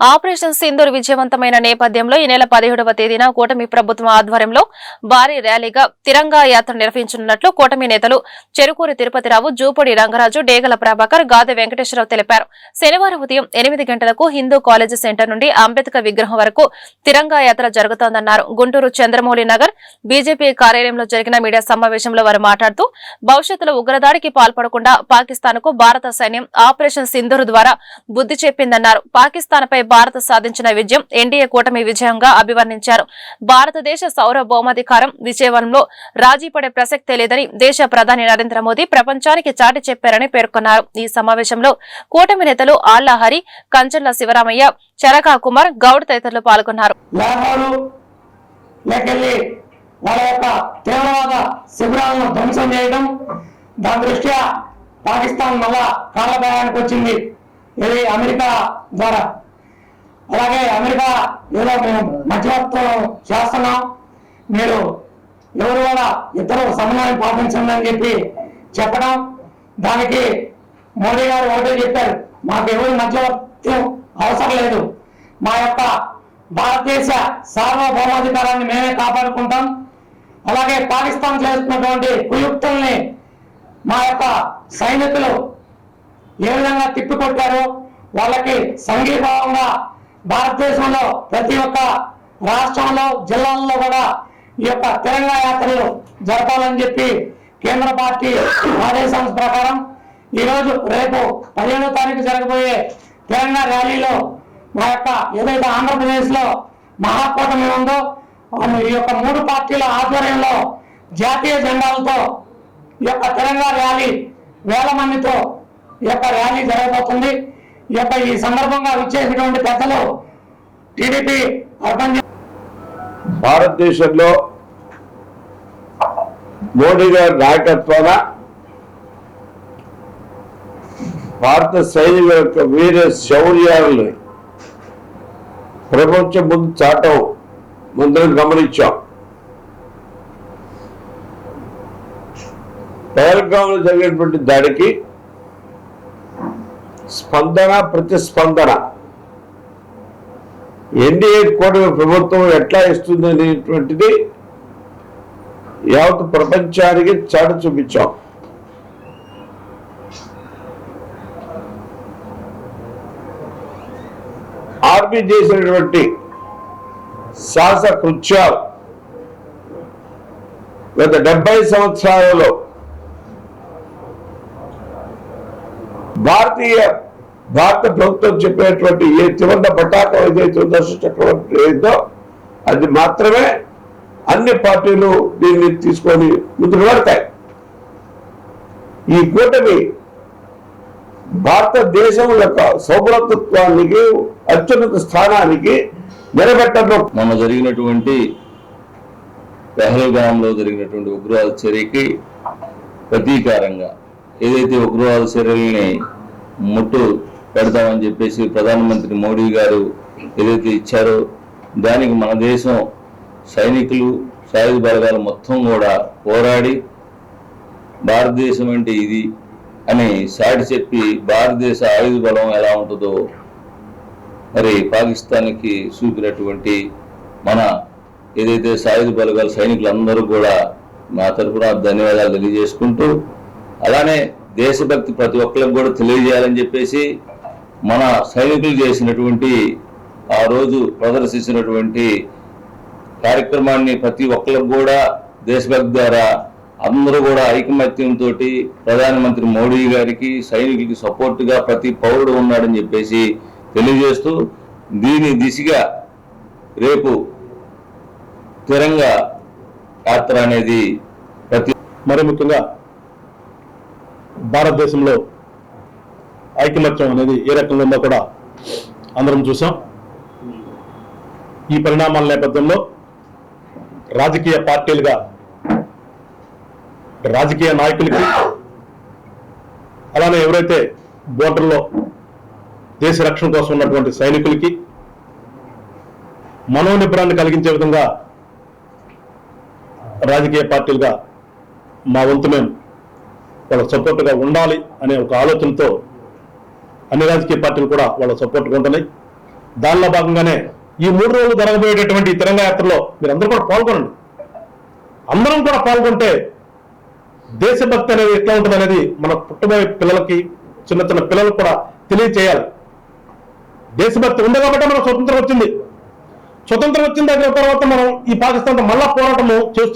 Operation Sindoor విజయవంతమైన నేపథ్యంలో ఈ నెల పదిహేడవ తేదీన కూటమి ప్రభుత్వం ఆధ్వర్యంలో భారీ ర్యాలీగా తిరంగా యాత్ర నిర్వహించనున్నట్లు కూటమి నేతలు చెరుకూరి తిరుపతిరావు జూపూడి రంగరాజు డేగల ప్రభాకర్ గాదె వెంకటేశ్వరరావు తెలిపారు. శనివారం ఉదయం ఎనిమిది గంటలకు హిందూ కాలేజీ సెంటర్ నుండి అంబేద్కర్ విగ్రహం వరకు తిరంగా యాత్ర జరుగుతోందన్నారు. గుంటూరు చంద్రమౌళి నగర్ బీజేపీ కార్యాలయంలో జరిగిన మీడియా సమావేశంలో వారు మాట్లాడుతూ భవిష్యత్తులో ఉగ్రదాడికి పాల్పడకుండా పాకిస్తాన్కు భారత సైన్యం ఆపరేషన్ సింధూర్ ద్వారా బుద్ధి చెప్పిందన్నారు. పాకిస్తాన్పై భారత్ సాధించిన విజయం. ఎన్డీఏ కూటమి విజయంగా అభివర్ణించారు. భారతదేశ సార్వభౌమాధికారం విజయవంలో రాజీ పడే ప్రసక్తే లేదని దేశ ప్రధాని నరేంద్ర మోదీ ప్రపంచానికి చాటి చెప్పారని పేర్కొన్నారు. ఈ సమావేశంలో కూటమి నేతలు ఆళ్ళహరి కంచర్ల శివరామయ్య చరకా కుమార్ గౌడ్ తదితరులు పాల్గొన్నారు. వాళ్ళ యొక్క తీవ్రవాద శిబిరాలను ధ్వంసం చేయడం దాని దృష్ట్యా పాకిస్తాన్ మళ్ళా కాలభాయానికి వచ్చింది. ఇది అమెరికా ద్వారా. అలాగే అమెరికా ఏదో మేము మధ్యవర్తం చేస్తున్నాం. మీరు ఎవరు కూడా ఇద్దరు సమన్వయం పాటించండి అని చెప్పి చెప్పడం. దానికి మోడీ గారు ఒకటే చెప్పారు మాకు ఎవరు మధ్యవర్తం అవసరం లేదు. మా యొక్క భారతదేశ సార్వభౌమాధికారాన్ని మేమే కాపాడుకుంటాం. అలాగే పాకిస్తాన్ చేస్తున్నటువంటి కుయుక్తుల్ని మా యొక్క సైనికులు ఏ విధంగా తిప్పికొట్టారో వాళ్ళకి సంఘీభావంగా భారతదేశంలో ప్రతి ఒక్క రాష్ట్రంలో జిల్లాల్లో కూడా ఈ యొక్క తెలంగాణ యాత్రలు జరపాలని చెప్పి కేంద్ర పార్టీ ఆదేశాల ప్రకారం ఈరోజు రేపు పదిహేడో తారీఖు జరగబోయే తెలంగాణ ర్యాలీలో మా యొక్క ఏదైతే ఆంధ్రప్రదేశ్లో మహాకూటమి ఉందో ఈ యొక్క మూడు పార్టీల ఆధ్వర్యంలో జాతీయ జెండాలతో ఈ యొక్క తెలంగాణ ర్యాలీ వేల మందితో ఈ యొక్క ర్యాలీ జరగబోతుంది. యొక్క ఈ సందర్భంగా విచ్చేసినటువంటి పెద్దలు టీడీపీ అర్థం భారతదేశంలో మోడీ గారి నాయకత్వాన భారత సైనికుల యొక్క వీర శౌర్యాలని ప్రపంచం ముందు చాటం ముందు గమనించాం. పహల్గాంలో జరిగినటువంటి దాడికి స్పందన ప్రతిస్పందన. ఎన్డీఏ కూటమి ప్రభుత్వం ఎట్లా ఇస్తుంది అనేటువంటిది యావత్ ప్రపంచానికి చాటు చూపించాం. ఆర్మీ చేసినటువంటి సాహస కృత్యాలు గత డెబ్బై సంవత్సరాలలో భారతీయ భారత ప్రభుత్వం చెప్పేటువంటి ఏ చివరిన పటాకం ఏదైతే దశ చక్రవర్తి ఏదో అది మాత్రమే అన్ని పార్టీలు దీన్ని తీసుకొని ముందుకు పడతాయి ఈ కూటమి భారతదేశం యొక్క సౌభ్రతత్వానికి అత్యున్నత స్థానానికి నిలబెట్టడం. మొన్న జరిగినటువంటి పెహల్గాంలో జరిగినటువంటి ఉగ్రవాద చర్యకి ప్రతీకారంగా ఏదైతే ఉగ్రవాద చర్యల్ని ముట్టు పెడతామని చెప్పేసి ప్రధానమంత్రి మోడీ గారు ఏదైతే ఇచ్చారో దానికి మన దేశం సైనికులు సాయుధ బలగాలు మొత్తం కూడా పోరాడి భారతదేశం అంటే ఇది అని సాటి చెప్పి భారతదేశ ఆయుధ బలం ఎలా ఉంటుందో మరి పాకిస్తాన్కి చూపినటువంటి మన ఏదైతే సాయుధ బలగాల సైనికులందరూ కూడా మా తరఫున ధన్యవాదాలు తెలియజేసుకుంటూ అలానే దేశభక్తి ప్రతి ఒక్కరికి కూడా తెలియజేయాలని చెప్పేసి మన సైనికులు చేసినటువంటి ఆ రోజు ప్రదర్శించినటువంటి కార్యక్రమాన్ని ప్రతి ఒక్కరికి కూడా దేశభక్తి ద్వారా అందరూ కూడా ఐకమత్యంతో ప్రధానమంత్రి మోడీ గారికి సైనికులకి సపోర్టుగా ప్రతి పౌరుడు ఉన్నాడని చెప్పేసి తెలియజేస్తూ దీని దిశగా రేపు తిరంగా యాత్ర అనేది ప్రతి మరి ముఖ్యంగా భారతదేశంలో ఐకమత్యం అనేది ఏ రకంగా ఉందో కూడా అందరం చూసాం. ఈ పరిణామాల నేపథ్యంలో రాజకీయ పార్టీలుగా రాజకీయ నాయకులకి అలానే ఎవరైతే బోర్డర్లో దేశ రక్షణ కోసం ఉన్నటువంటి సైనికులకి మనోనిబ్బరాన్ని కలిగించే విధంగా రాజకీయ పార్టీలుగా మా వంతు మేము వాళ్ళ సపోర్ట్గా ఉండాలి అనే ఒక ఆలోచనతో అన్ని రాజకీయ పార్టీలు కూడా వాళ్ళ సపోర్ట్గా ఉంటున్నాయి. దానిలో భాగంగానే ఈ మూడు రోజులు జరగబోయేటటువంటి ఈ తిరంగా యాత్రలో మీరందరూ కూడా పాల్గొనండి. అందరం కూడా పాల్గొంటే దేశభక్తి అనేది ఎట్లా ఉంటుంది అనేది మన పుట్టబోయే పిల్లలకి చిన్న చిన్న పిల్లలకు కూడా తెలియచేయాలి. దేశభక్తి ఉంది కాబట్టి మనకు స్వతంత్రం వచ్చింది. స్వతంత్రం వచ్చిన దగ్గర తర్వాత మనం ఈ పాకిస్తాన్తో మళ్ళా పోరాటము చేస్తూ